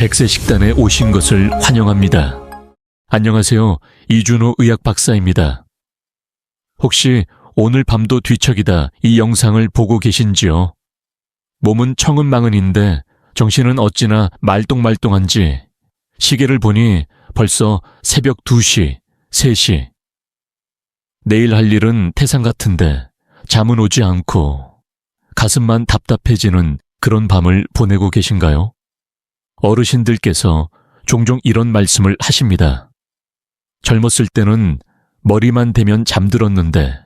백세 식단에 오신 것을 환영합니다. 안녕하세요. 이준호 의학 박사입니다. 혹시 오늘 밤도 뒤척이다 이 영상을 보고 계신지요? 몸은 청은망은인데 정신은 어찌나 말똥말똥한지 시계를 보니 벌써 새벽 2시, 3시. 내일 할 일은 태산 같은데 잠은 오지 않고 가슴만 답답해지는 그런 밤을 보내고 계신가요? 어르신들께서 종종 이런 말씀을 하십니다. 젊었을 때는 머리만 대면 잠들었는데,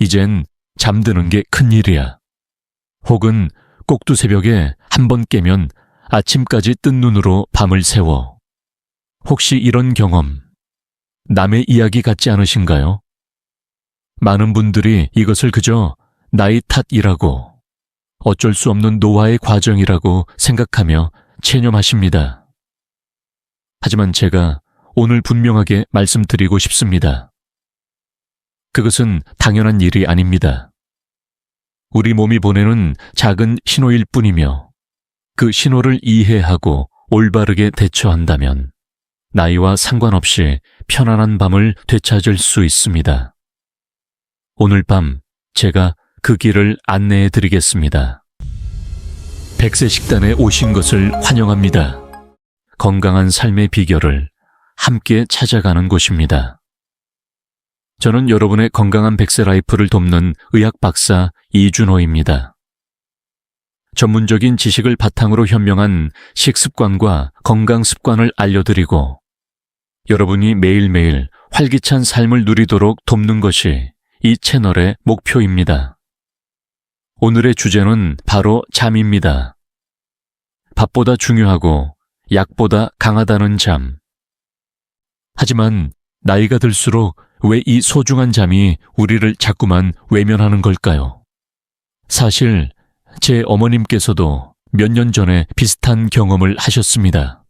이젠 잠드는 게 큰일이야. 혹은 꼭두 새벽에 한 번 깨면 아침까지 뜬 눈으로 밤을 새워. 혹시 이런 경험, 남의 이야기 같지 않으신가요? 많은 분들이 이것을 그저 나이 탓이라고, 어쩔 수 없는 노화의 과정이라고 생각하며 체념하십니다. 하지만 제가 오늘 분명하게 말씀드리고 싶습니다. 그것은 당연한 일이 아닙니다. 우리 몸이 보내는 작은 신호일 뿐이며 그 신호를 이해하고 올바르게 대처한다면 나이와 상관없이 편안한 밤을 되찾을 수 있습니다. 오늘 밤 제가 그 길을 안내해 드리겠습니다. 백세 식단에 오신 것을 환영합니다. 건강한 삶의 비결을 함께 찾아가는 곳입니다. 저는 여러분의 건강한 백세 라이프를 돕는 의학 박사 이준호입니다. 전문적인 지식을 바탕으로 현명한 식습관과 건강 습관을 알려드리고 여러분이 매일매일 활기찬 삶을 누리도록 돕는 것이 이 채널의 목표입니다. 오늘의 주제는 바로 잠입니다. 밥보다 중요하고 약보다 강하다는 잠. 하지만 나이가 들수록 왜 이 소중한 잠이 우리를 자꾸만 외면하는 걸까요? 사실 제 어머님께서도 몇 년 전에 비슷한 경험을 하셨습니다.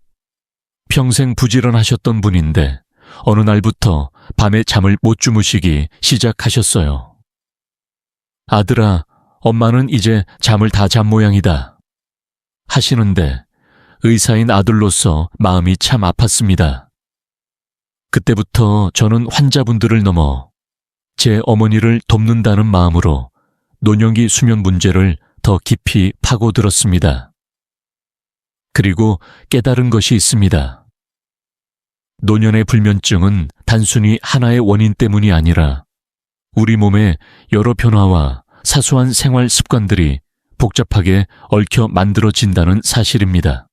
평생 부지런하셨던 분인데 어느 날부터 밤에 잠을 못 주무시기 시작하셨어요. 아들아, 엄마는 이제 잠을 다 잔 모양이다. 하시는데 의사인 아들로서 마음이 참 아팠습니다. 그때부터 저는 환자분들을 넘어 제 어머니를 돕는다는 마음으로 노년기 수면 문제를 더 깊이 파고들었습니다. 그리고 깨달은 것이 있습니다. 노년의 불면증은 단순히 하나의 원인 때문이 아니라 우리 몸의 여러 변화와 사소한 생활 습관들이 복잡하게 얽혀 만들어진다는 사실입니다.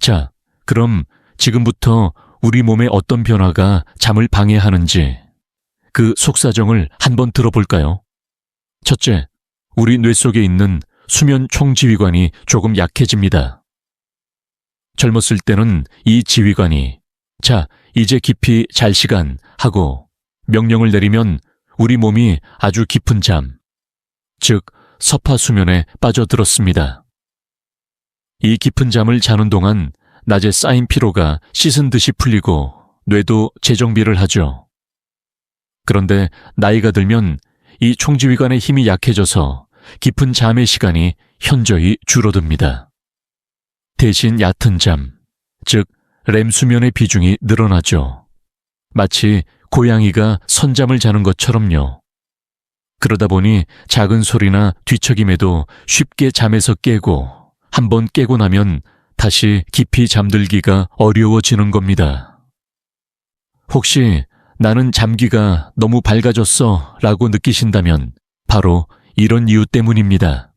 자, 그럼 지금부터 우리 몸의 어떤 변화가 잠을 방해하는지 그 속사정을 한번 들어볼까요? 첫째, 우리 뇌 속에 있는 수면 총지휘관이 조금 약해집니다. 젊었을 때는 이 지휘관이 자, 이제 깊이 잘 시간 하고 명령을 내리면 우리 몸이 아주 깊은 잠, 즉 서파 수면에 빠져들었습니다. 이 깊은 잠을 자는 동안 낮에 쌓인 피로가 씻은 듯이 풀리고 뇌도 재정비를 하죠. 그런데 나이가 들면 이 총지휘관의 힘이 약해져서 깊은 잠의 시간이 현저히 줄어듭니다. 대신 얕은 잠, 즉 렘 수면의 비중이 늘어나죠. 마치 고양이가 선잠을 자는 것처럼요. 그러다 보니 작은 소리나 뒤척임에도 쉽게 잠에서 깨고 한 번 깨고 나면 다시 깊이 잠들기가 어려워지는 겁니다. 혹시 나는 잠기가 너무 밝아졌어 라고 느끼신다면 바로 이런 이유 때문입니다.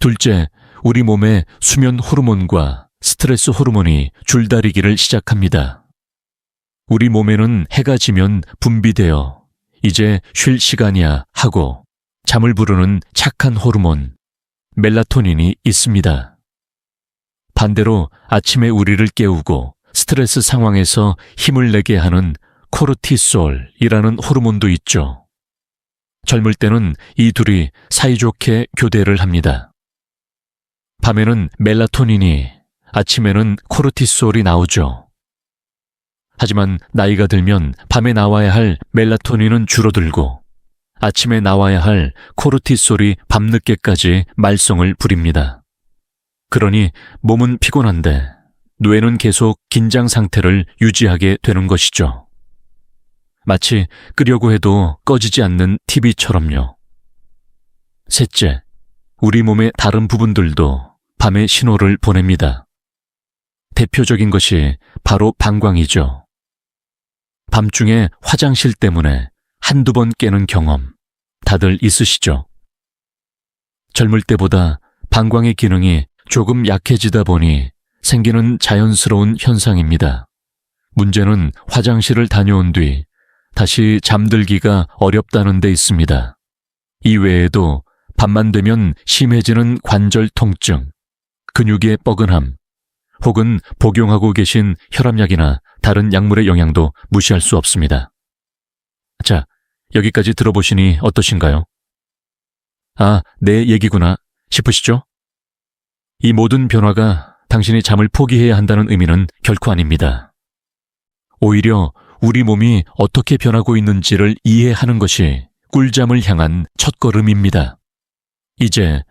둘째, 우리 몸의 수면 호르몬과 스트레스 호르몬이 줄다리기를 시작합니다. 우리 몸에는 해가 지면 분비되어 이제 쉴 시간이야 하고 잠을 부르는 착한 호르몬, 멜라토닌이 있습니다. 반대로 아침에 우리를 깨우고 스트레스 상황에서 힘을 내게 하는 코르티솔이라는 호르몬도 있죠. 젊을 때는 이 둘이 사이좋게 교대를 합니다. 밤에는 멜라토닌이, 아침에는 코르티솔이 나오죠. 하지만 나이가 들면 밤에 나와야 할 멜라토닌은 줄어들고 아침에 나와야 할 코르티솔이 밤늦게까지 말썽을 부립니다. 그러니 몸은 피곤한데 뇌는 계속 긴장 상태를 유지하게 되는 것이죠. 마치 끄려고 해도 꺼지지 않는 TV처럼요. 셋째, 우리 몸의 다른 부분들도 밤에 신호를 보냅니다. 대표적인 것이 바로 방광이죠. 밤중에 화장실 때문에 한두 번 깨는 경험 다들 있으시죠? 젊을 때보다 방광의 기능이 조금 약해지다 보니 생기는 자연스러운 현상입니다. 문제는 화장실을 다녀온 뒤 다시 잠들기가 어렵다는 데 있습니다. 이 외에도 밤만 되면 심해지는 관절 통증, 근육의 뻐근함, 혹은 복용하고 계신 혈압약이나 다른 약물의 영향도 무시할 수 없습니다. 자, 여기까지 들어보시니 어떠신가요? 아, 내 얘기구나 싶으시죠? 이 모든 변화가 당신이 잠을 포기해야 한다는 의미는 결코 아닙니다. 오히려 우리 몸이 어떻게 변하고 있는지를 이해하는 것이 꿀잠을 향한 첫걸음입니다. 이제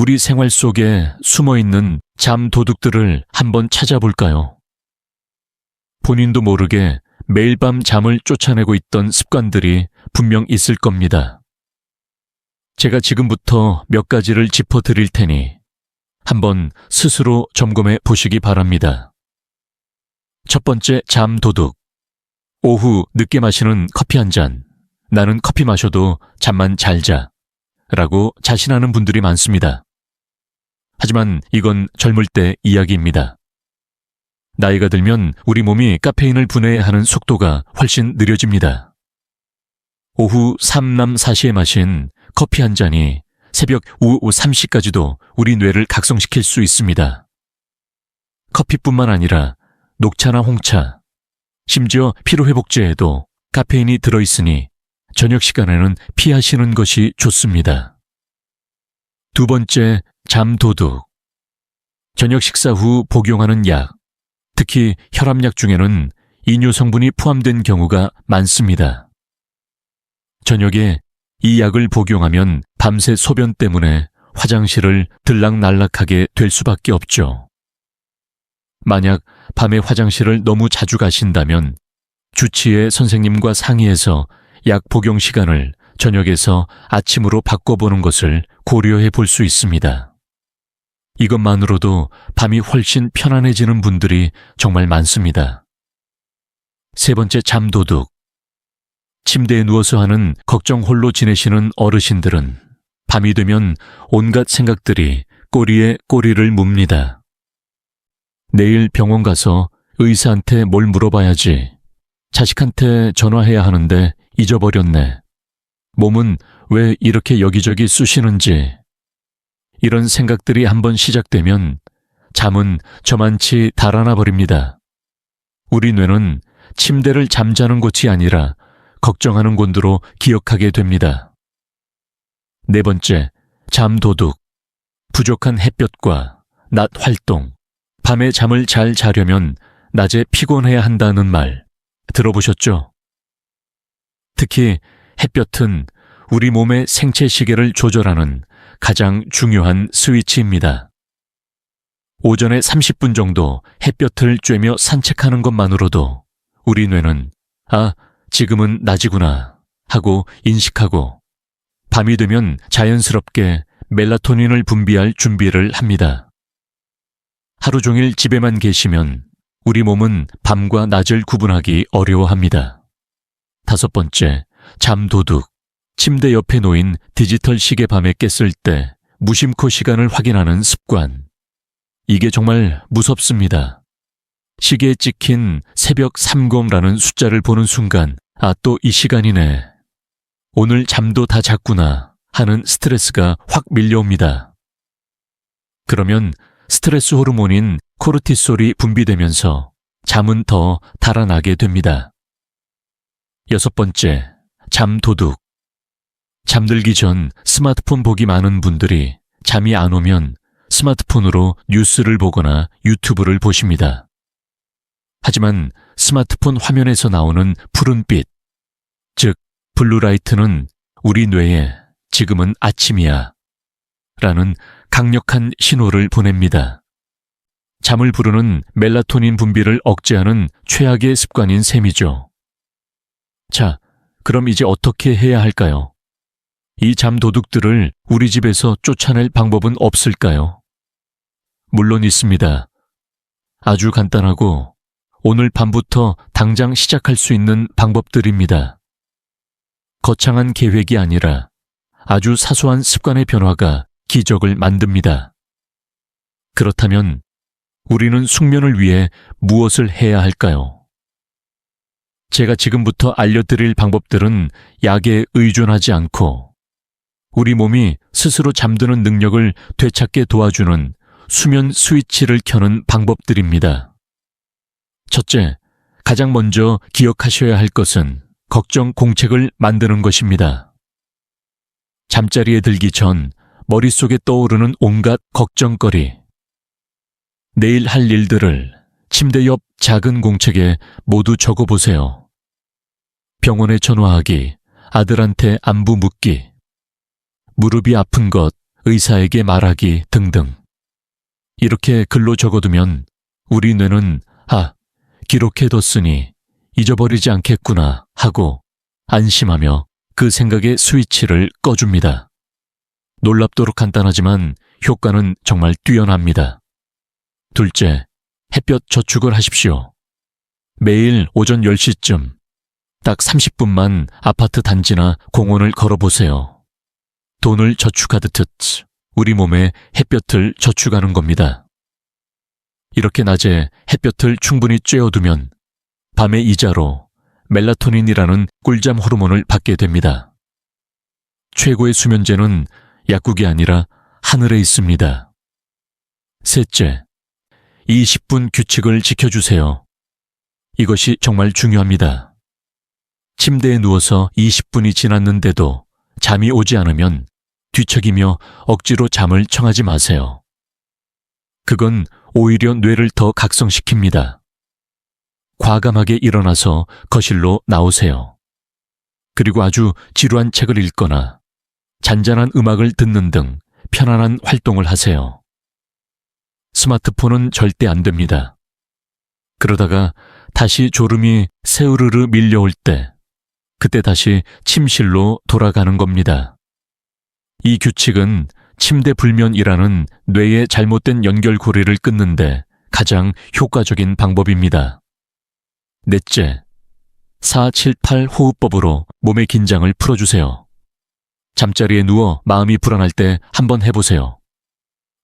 우리 생활 속에 숨어 있는 잠 도둑들을 한번 찾아볼까요? 본인도 모르게 매일 밤 잠을 쫓아내고 있던 습관들이 분명 있을 겁니다. 제가 지금부터 몇 가지를 짚어 드릴 테니 한번 스스로 점검해 보시기 바랍니다. 첫 번째 잠 도둑. 오후 늦게 마시는 커피 한 잔. 나는 커피 마셔도 잠만 잘 자. 라고 자신하는 분들이 많습니다. 하지만 이건 젊을 때 이야기입니다. 나이가 들면 우리 몸이 카페인을 분해하는 속도가 훨씬 느려집니다. 오후 3남 4시에 마신 커피 한 잔이 새벽 오후 3시까지도 우리 뇌를 각성시킬 수 있습니다. 커피뿐만 아니라 녹차나 홍차, 심지어 피로회복제에도 카페인이 들어있으니 저녁 시간에는 피하시는 것이 좋습니다. 두 번째, 잠도둑. 저녁 식사 후 복용하는 약, 특히 혈압약 중에는 이뇨 성분이 포함된 경우가 많습니다. 저녁에 이 약을 복용하면 밤새 소변 때문에 화장실을 들락날락하게 될 수밖에 없죠. 만약 밤에 화장실을 너무 자주 가신다면 주치의 선생님과 상의해서 약 복용 시간을 저녁에서 아침으로 바꿔보는 것을 고려해 볼 수 있습니다. 이것만으로도 밤이 훨씬 편안해지는 분들이 정말 많습니다. 세 번째 잠도둑. 침대에 누워서 하는 걱정 홀로 지내시는 어르신들은 밤이 되면 온갖 생각들이 꼬리에 꼬리를 묵니다. 내일 병원 가서 의사한테 뭘 물어봐야지. 자식한테 전화해야 하는데 잊어버렸네. 몸은 왜 이렇게 여기저기 쑤시는지. 이런 생각들이 한번 시작되면 잠은 저만치 달아나 버립니다. 우리 뇌는 침대를 잠자는 곳이 아니라 걱정하는 곳으로 기억하게 됩니다. 네 번째, 잠도둑. 부족한 햇볕과 낮 활동. 밤에 잠을 잘 자려면 낮에 피곤해야 한다는 말 들어보셨죠? 특히 햇볕은 우리 몸의 생체 시계를 조절하는 가장 중요한 스위치입니다. 오전에 30분 정도 햇볕을 쬐며 산책하는 것만으로도 우리 뇌는 아, 지금은 낮이구나 하고 인식하고 밤이 되면 자연스럽게 멜라토닌을 분비할 준비를 합니다. 하루 종일 집에만 계시면 우리 몸은 밤과 낮을 구분하기 어려워합니다. 다섯 번째, 잠도둑. 침대 옆에 놓인 디지털 시계 밤에 깼을 때 무심코 시간을 확인하는 습관. 이게 정말 무섭습니다. 시계에 찍힌 새벽 30라는 숫자를 보는 순간, 아, 또 이 시간이네. 오늘 잠도 다 잤구나 하는 스트레스가 확 밀려옵니다. 그러면 스트레스 호르몬인 코르티솔이 분비되면서 잠은 더 달아나게 됩니다. 여섯 번째, 잠 도둑. 잠들기 전 스마트폰 보기 많은 분들이 잠이 안 오면 스마트폰으로 뉴스를 보거나 유튜브를 보십니다. 하지만 스마트폰 화면에서 나오는 푸른빛, 즉, 블루라이트는 우리 뇌에 지금은 아침이야 라는 강력한 신호를 보냅니다. 잠을 부르는 멜라토닌 분비를 억제하는 최악의 습관인 셈이죠. 자, 그럼 이제 어떻게 해야 할까요? 이 잠 도둑들을 우리 집에서 쫓아낼 방법은 없을까요? 물론 있습니다. 아주 간단하고 오늘 밤부터 당장 시작할 수 있는 방법들입니다. 거창한 계획이 아니라 아주 사소한 습관의 변화가 기적을 만듭니다. 그렇다면 우리는 숙면을 위해 무엇을 해야 할까요? 제가 지금부터 알려드릴 방법들은 약에 의존하지 않고 우리 몸이 스스로 잠드는 능력을 되찾게 도와주는 수면 스위치를 켜는 방법들입니다. 첫째, 가장 먼저 기억하셔야 할 것은 걱정 공책을 만드는 것입니다. 잠자리에 들기 전 머릿속에 떠오르는 온갖 걱정거리, 내일 할 일들을 침대 옆 작은 공책에 모두 적어보세요. 병원에 전화하기, 아들한테 안부 묻기, 무릎이 아픈 것, 의사에게 말하기 등등. 이렇게 글로 적어두면 우리 뇌는 아, 기록해뒀으니 잊어버리지 않겠구나 하고 안심하며 그 생각의 스위치를 꺼줍니다. 놀랍도록 간단하지만 효과는 정말 뛰어납니다. 둘째, 햇볕 저축을 하십시오. 매일 오전 10시쯤 딱 30분만 아파트 단지나 공원을 걸어보세요. 돈을 저축하듯 우리 몸에 햇볕을 저축하는 겁니다. 이렇게 낮에 햇볕을 충분히 쬐어두면 밤의 이자로 멜라토닌이라는 꿀잠 호르몬을 받게 됩니다. 최고의 수면제는 약국이 아니라 하늘에 있습니다. 셋째, 20분 규칙을 지켜주세요. 이것이 정말 중요합니다. 침대에 누워서 20분이 지났는데도 잠이 오지 않으면 뒤척이며 억지로 잠을 청하지 마세요. 그건 오히려 뇌를 더 각성시킵니다. 과감하게 일어나서 거실로 나오세요. 그리고 아주 지루한 책을 읽거나 잔잔한 음악을 듣는 등 편안한 활동을 하세요. 스마트폰은 절대 안 됩니다. 그러다가 다시 졸음이 세우르르 밀려올 때, 그때 다시 침실로 돌아가는 겁니다. 이 규칙은 침대 불면이라는 뇌의 잘못된 연결고리를 끊는데 가장 효과적인 방법입니다. 넷째, 478 호흡법으로 몸의 긴장을 풀어주세요. 잠자리에 누워 마음이 불안할 때 한번 해보세요.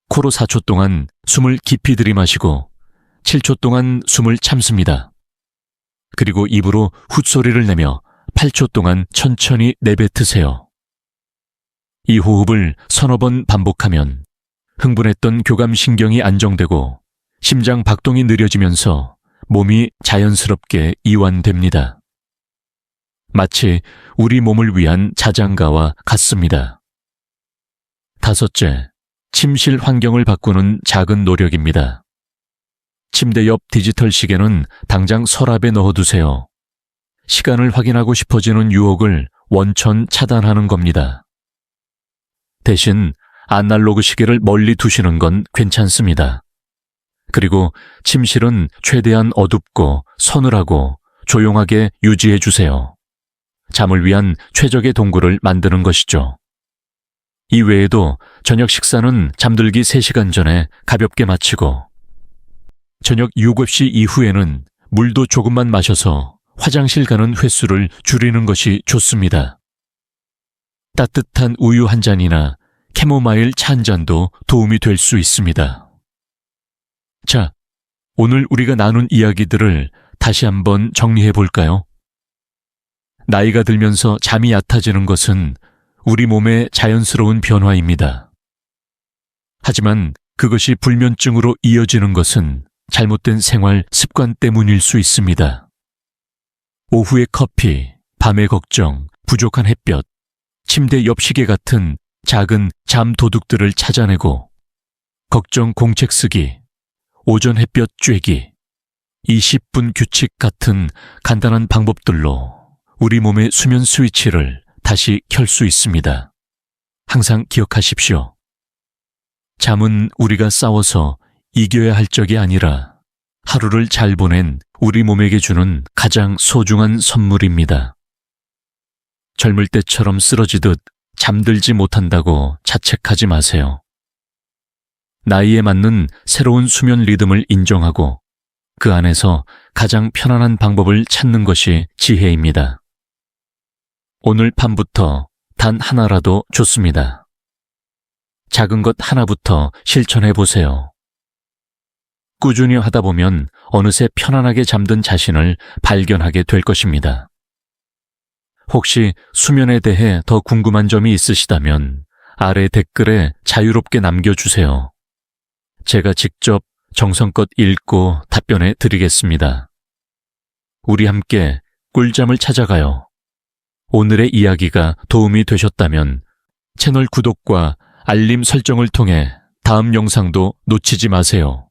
코로 4초 동안 숨을 깊이 들이마시고 7초 동안 숨을 참습니다. 그리고 입으로 훗소리를 내며 8초 동안 천천히 내뱉으세요. 이 호흡을 서너 번 반복하면 흥분했던 교감신경이 안정되고 심장 박동이 느려지면서 몸이 자연스럽게 이완됩니다. 마치 우리 몸을 위한 자장가와 같습니다. 다섯째, 침실 환경을 바꾸는 작은 노력입니다. 침대 옆 디지털 시계는 당장 서랍에 넣어두세요. 시간을 확인하고 싶어지는 유혹을 원천 차단하는 겁니다. 대신 아날로그 시계를 멀리 두시는 건 괜찮습니다. 그리고 침실은 최대한 어둡고 서늘하고 조용하게 유지해 주세요. 잠을 위한 최적의 동굴을 만드는 것이죠. 이 외에도 저녁 식사는 잠들기 3시간 전에 가볍게 마치고 저녁 7시 이후에는 물도 조금만 마셔서 화장실 가는 횟수를 줄이는 것이 좋습니다. 따뜻한 우유 한 잔이나 캐모마일 차 한 잔도 도움이 될 수 있습니다. 자, 오늘 우리가 나눈 이야기들을 다시 한번 정리해 볼까요? 나이가 들면서 잠이 얕아지는 것은 우리 몸의 자연스러운 변화입니다. 하지만 그것이 불면증으로 이어지는 것은 잘못된 생활 습관 때문일 수 있습니다. 오후의 커피, 밤의 걱정, 부족한 햇볕, 침대 옆 시계 같은 작은 잠 도둑들을 찾아내고 걱정 공책 쓰기, 오전 햇볕 쬐기, 20분 규칙 같은 간단한 방법들로 우리 몸의 수면 스위치를 다시 켤 수 있습니다. 항상 기억하십시오. 잠은 우리가 싸워서 이겨야 할 적이 아니라 하루를 잘 보낸 우리 몸에게 주는 가장 소중한 선물입니다. 젊을 때처럼 쓰러지듯 잠들지 못한다고 자책하지 마세요. 나이에 맞는 새로운 수면 리듬을 인정하고 그 안에서 가장 편안한 방법을 찾는 것이 지혜입니다. 오늘 밤부터 단 하나라도 좋습니다. 작은 것 하나부터 실천해 보세요. 꾸준히 하다 보면 어느새 편안하게 잠든 자신을 발견하게 될 것입니다. 혹시 수면에 대해 더 궁금한 점이 있으시다면 아래 댓글에 자유롭게 남겨주세요. 제가 직접 정성껏 읽고 답변해 드리겠습니다. 우리 함께 꿀잠을 찾아가요. 오늘의 이야기가 도움이 되셨다면 채널 구독과 알림 설정을 통해 다음 영상도 놓치지 마세요.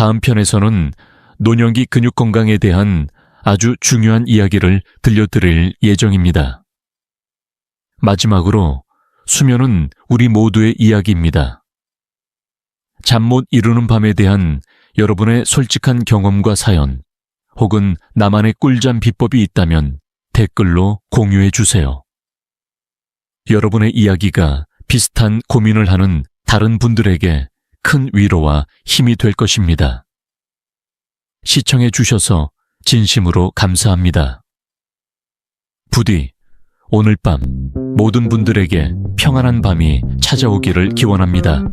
다음 편에서는 노년기 근육 건강에 대한 아주 중요한 이야기를 들려드릴 예정입니다. 마지막으로 수면은 우리 모두의 이야기입니다. 잠 못 이루는 밤에 대한 여러분의 솔직한 경험과 사연, 혹은 나만의 꿀잠 비법이 있다면 댓글로 공유해 주세요. 여러분의 이야기가 비슷한 고민을 하는 다른 분들에게 큰 위로와 힘이 될 것입니다. 시청해 주셔서 진심으로 감사합니다. 부디 오늘 밤 모든 분들에게 평안한 밤이 찾아오기를 기원합니다.